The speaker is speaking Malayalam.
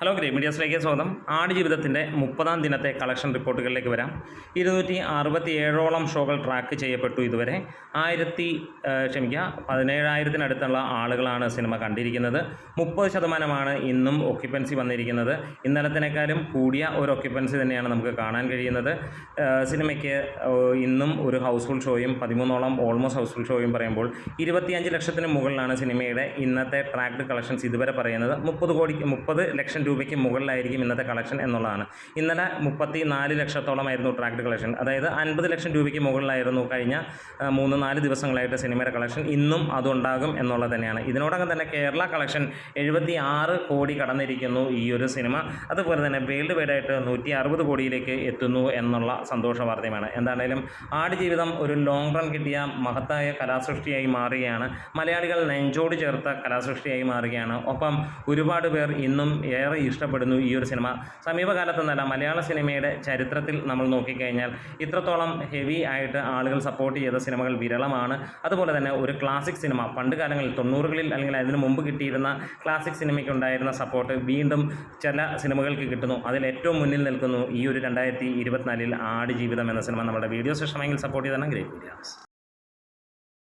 ഹലോ ഗ്രേ മീഡിയസിലേക്ക് സ്വാഗതം. ആടുജീവിതത്തിന്റെ മുപ്പതാം ദിനത്തെ കളക്ഷൻ റിപ്പോർട്ടുകളിലേക്ക് വരാം. ഇരുന്നൂറ്റി അറുപത്തി ഏഴോളം ഷോകൾ ട്രാക്ക് ചെയ്യപ്പെട്ടു ഇതുവരെ. ആയിരത്തി ക്ഷമിക്കുക പതിനേഴായിരത്തിനടുത്തുള്ള ആളുകളാണ് സിനിമ കണ്ടിരിക്കുന്നത്. മുപ്പത് ശതമാനമാണ് ഇന്നും ഒക്യുപ്പൻസി വന്നിരിക്കുന്നത്. ഇന്നലത്തിനേക്കാളും കൂടിയ ഒരു ഒക്യുപ്പൻസി തന്നെയാണ് നമുക്ക് കാണാൻ കഴിയുന്നത്. സിനിമയ്ക്ക് ഇന്നും ഒരു ഹൗസ്ഫുൾ ഷോയും പതിമൂന്നോളം ഓൾമോസ്റ്റ് ഹൗസ്ഫുൾ ഷോയും പറയുമ്പോൾ ഇരുപത്തിയഞ്ച് ലക്ഷത്തിന് മുകളിലാണ് സിനിമയുടെ ഇന്നത്തെ ട്രാക്ഡ് കളക്ഷൻസ് ഇതുവരെ പറയുന്നത്. മുപ്പത് കോടി മുപ്പത് ലക്ഷം രൂപയ്ക്ക് മുകളിലായിരിക്കും ഇന്നത്തെ കളക്ഷൻ എന്നുള്ളതാണ്. ഇന്നലെ മുപ്പത്തി നാല് ലക്ഷത്തോളമായിരുന്നു ട്രാക്ട് കളക്ഷൻ അതായത് അൻപത് ലക്ഷം രൂപയ്ക്ക് മുകളിലായിരുന്നു കഴിഞ്ഞ മൂന്ന് നാല് ദിവസങ്ങളായിട്ട് സിനിമയുടെ കളക്ഷൻ ഇന്നും അതുണ്ടാകും എന്നുള്ളത് തന്നെയാണ്. ഇതിനോടകം തന്നെ കേരള കളക്ഷൻ എഴുപത്തി ആറ് കോടി കടന്നിരിക്കുന്നു ഈ ഒരു സിനിമ അതുപോലെ തന്നെ വേൾഡ് വൈഡായിട്ട് നൂറ്റി അറുപത് കോടിയിലേക്ക് എത്തുന്നു എന്നുള്ള സന്തോഷ വാർത്തയുമാണ് എന്താണേലും ആടുജീവിതം ഒരു ലോങ് റൺ കിട്ടിയ മഹത്തായ കലാസൃഷ്ടിയായി മാറുകയാണ്. മലയാളികൾ നെഞ്ചോട് ചേർത്ത കലാസൃഷ്ടിയായി മാറുകയാണ്. ഒപ്പം ഒരുപാട് പേർ ഇന്നും ഏറെ ഇഷ്ടപ്പെടുന്നു ഈ ഒരു സിനിമ. സമീപകാലത്തൊന്നല്ല മലയാള സിനിമയുടെ ചരിത്രത്തിൽ നമ്മൾ നോക്കിക്കഴിഞ്ഞാൽ ഇത്രത്തോളം ഹെവി ആയിട്ട് ആളുകൾ സപ്പോർട്ട് ചെയ്ത സിനിമകൾ വിരളമാണ്. അതുപോലെ തന്നെ ഒരു ക്ലാസിക് സിനിമ പണ്ട് കാലങ്ങളിൽ തൊണ്ണൂറുകളിൽ അല്ലെങ്കിൽ അതിന് മുമ്പ് കിട്ടിയിരുന്ന ക്ലാസിക് സിനിമയ്ക്ക് ഉണ്ടായിരുന്ന സപ്പോർട്ട് വീണ്ടും ചില സിനിമകൾക്ക് കിട്ടുന്നു. അതിൽ ഏറ്റവും മുന്നിൽ നിൽക്കുന്നു ഈ ഒരു രണ്ടായിരത്തി ഇരുപത്തിനാലിൽ ആട് ജീവിതം എന്ന സിനിമ. നമ്മുടെ വീഡിയോ സെഷനെങ്കിൽ സപ്പോർട്ട് ചെയ്താണ് ഗ്രേറ്റ് മീഡിയാസ്